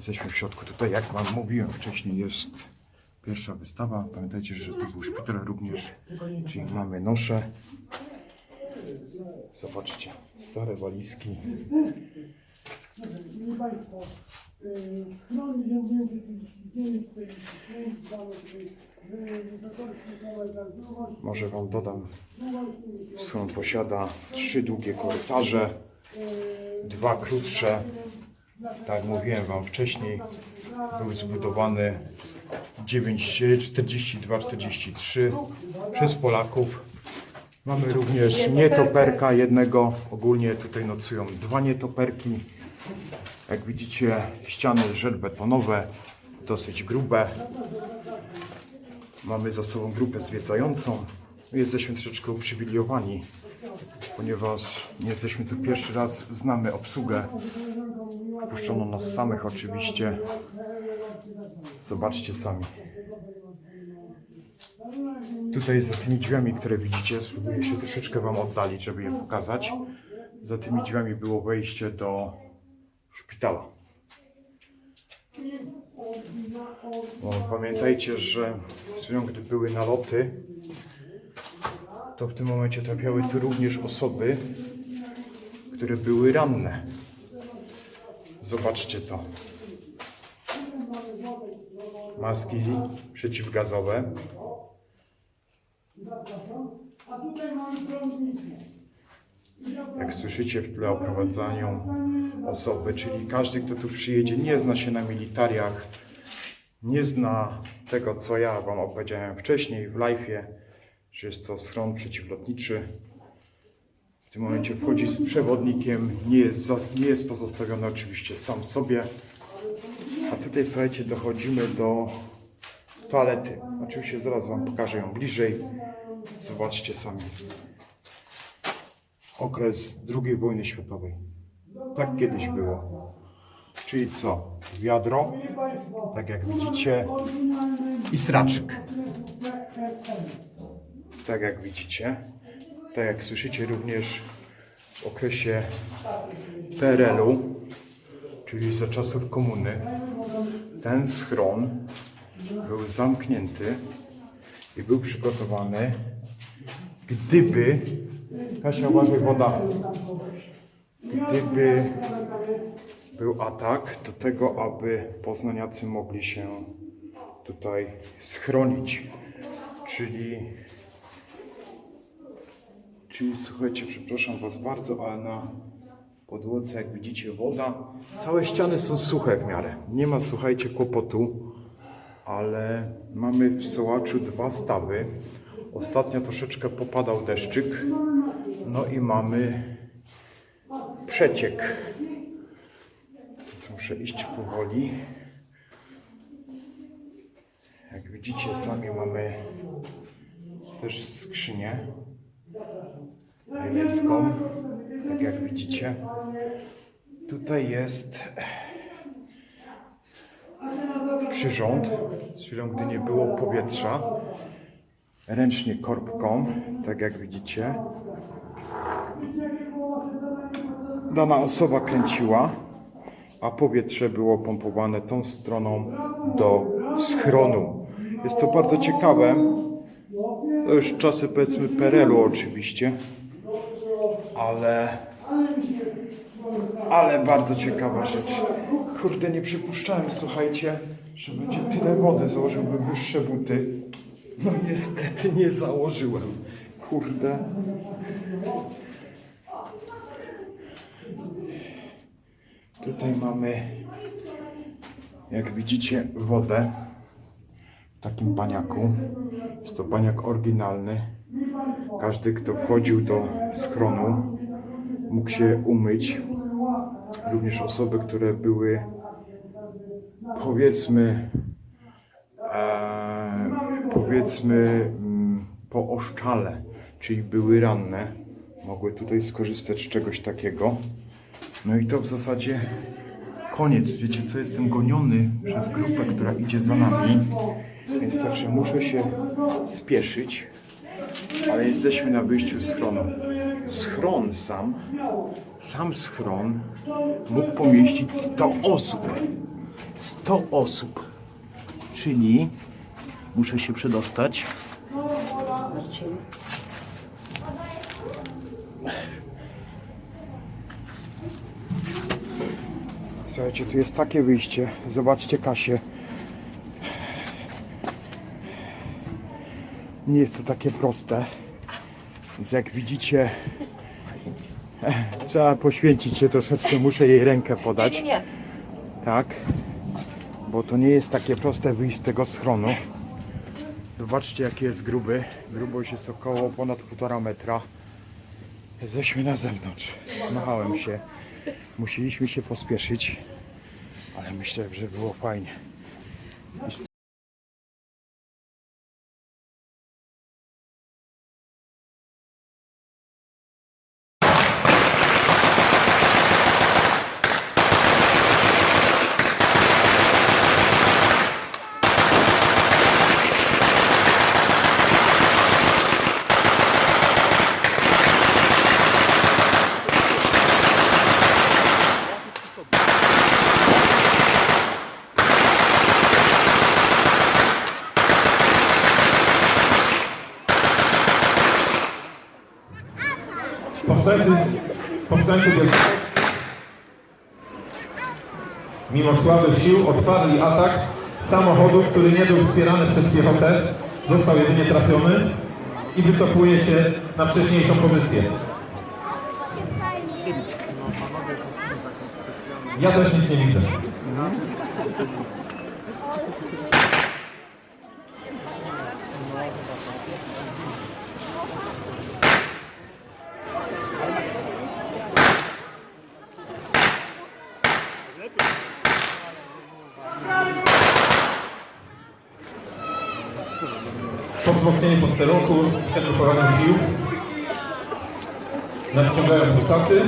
Jesteśmy w środku. Tutaj, jak Wam mówiłem wcześniej, jest pierwsza wystawa. Pamiętajcie, że to był szpital również, czyli mamy nosze. Zobaczcie, stare walizki. Szanowni Państwo, schron 1939, 45, dano tutaj wysokości całe długość, Może Wam dodam, schron posiada trzy długie korytarze, dwa krótsze. Tak mówiłem Wam wcześniej, był zbudowany 42-43 przez Polaków. Mamy również nietoperka jednego. Ogólnie tutaj nocują dwa nietoperki. Jak widzicie, ściany żelbetonowe, dosyć grube. Mamy za sobą grupę zwiedzającą. My jesteśmy troszeczkę uprzywilejowani, ponieważ nie jesteśmy tu pierwszy raz, znamy obsługę. Puszczono nas samych oczywiście. Zobaczcie sami. Tutaj za tymi drzwiami, które widzicie, spróbuję się troszeczkę Wam oddalić, żeby je pokazać. Za tymi drzwiami było wejście do szpitala. Bo pamiętajcie, że z gdy były naloty, to w tym momencie trafiały tu również osoby, które były ranne. Zobaczcie to. Maski przeciwgazowe. Jak słyszycie w tle oprowadzaniu osoby, czyli każdy, kto tu przyjedzie, nie zna się na militariach, nie zna tego, co ja Wam opowiedziałem wcześniej w live'ie, że jest to schron przeciwlotniczy. W tym momencie wchodzi z przewodnikiem, nie jest, nie jest pozostawiony oczywiście sam sobie. A tutaj, słuchajcie, dochodzimy do toalety. Oczywiście zaraz Wam pokażę ją bliżej. Zobaczcie sami okres II wojny światowej. Tak kiedyś było. Czyli co? Wiadro, tak jak widzicie, i sraczyk. Tak jak widzicie. Tak jak słyszycie również w okresie PRL-u, czyli za czasów komuny, ten schron był zamknięty i był przygotowany, gdyby Kasia, uważaj, woda. Gdyby był atak, do tego, aby poznaniacy mogli się tutaj schronić. Czyli, czyli słuchajcie, przepraszam Was bardzo, ale na podłodze, jak widzicie, woda. Całe ściany są suche w miarę. Nie ma, słuchajcie, kłopotu, ale mamy w Sołaczu dwa stawy. Ostatnio troszeczkę popadał deszczyk. No i mamy przeciek. To muszę iść powoli. Jak widzicie, sami mamy też skrzynię niemiecką. Tak jak widzicie. Tutaj jest przyrząd. Z chwilą, gdy nie było powietrza. Ręcznie korbką, tak jak widzicie. dana osoba kręciła, a powietrze było pompowane tą stroną do schronu. Jest to bardzo ciekawe. To już czasy powiedzmy PRL-u oczywiście, ale ale bardzo ciekawa rzecz. Kurde, nie przypuszczałem, słuchajcie, że będzie tyle wody. Założyłbym wyższe buty. No niestety nie założyłem. Kurde. Tutaj mamy, jak widzicie, wodę w takim baniaku. Jest to baniak oryginalny. Każdy, kto wchodził do schronu, mógł się umyć. Również osoby, które były, powiedzmy, e, powiedzmy mm, po oszczale, czyli były ranne, mogły tutaj skorzystać z czegoś takiego. No i to w zasadzie koniec. Wiecie co, jestem goniony przez grupę, która idzie za nami, więc także muszę się spieszyć, ale jesteśmy na wyjściu z schronu. Schron sam, sam schron mógł pomieścić 100 osób. 100 osób. Czyli muszę się przedostać. Słuchajcie, tu jest takie wyjście. Zobaczcie Kasię. Nie jest to takie proste. Więc jak widzicie, trzeba poświęcić się troszeczkę. Muszę jej rękę podać. Nie, nie, nie. Tak. Bo to nie jest takie proste wyjść z tego schronu. Zobaczcie jaki jest gruby. Grubość jest około ponad 1,5 metra. Jesteśmy na zewnątrz. Machałem się. Musieliśmy się pospieszyć. Ale myślę, że było fajnie. Powstańcy, powstańcy mimo słabych sił, otwarli atak samochodu, który nie był wspierany przez piechotę, został jedynie trafiony i wycofuje się na wcześniejszą pozycję. Ja też nic nie widzę. Po wzmocnieniu posterunku przed wychowaniem sił. Nadciągają husacy.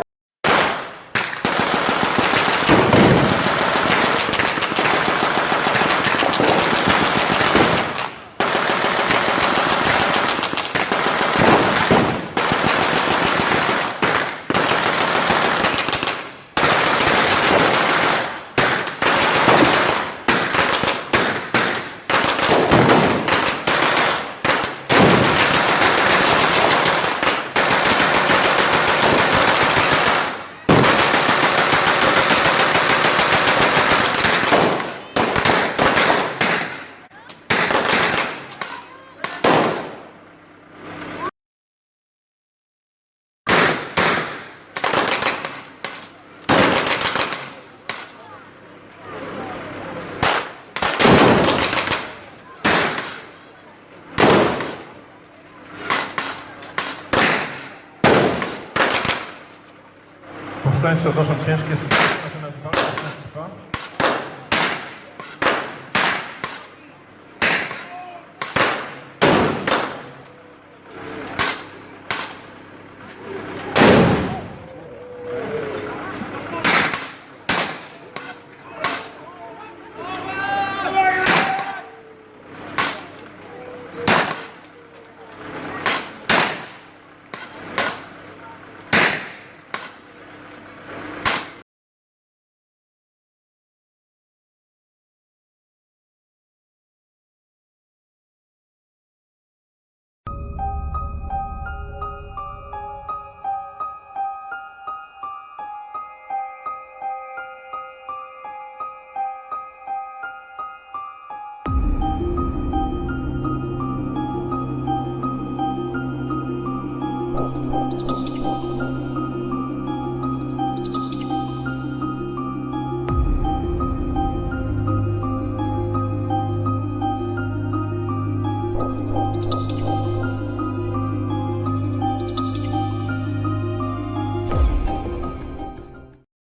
Powstańcy odnoszą ciężkie straty, natomiast walka.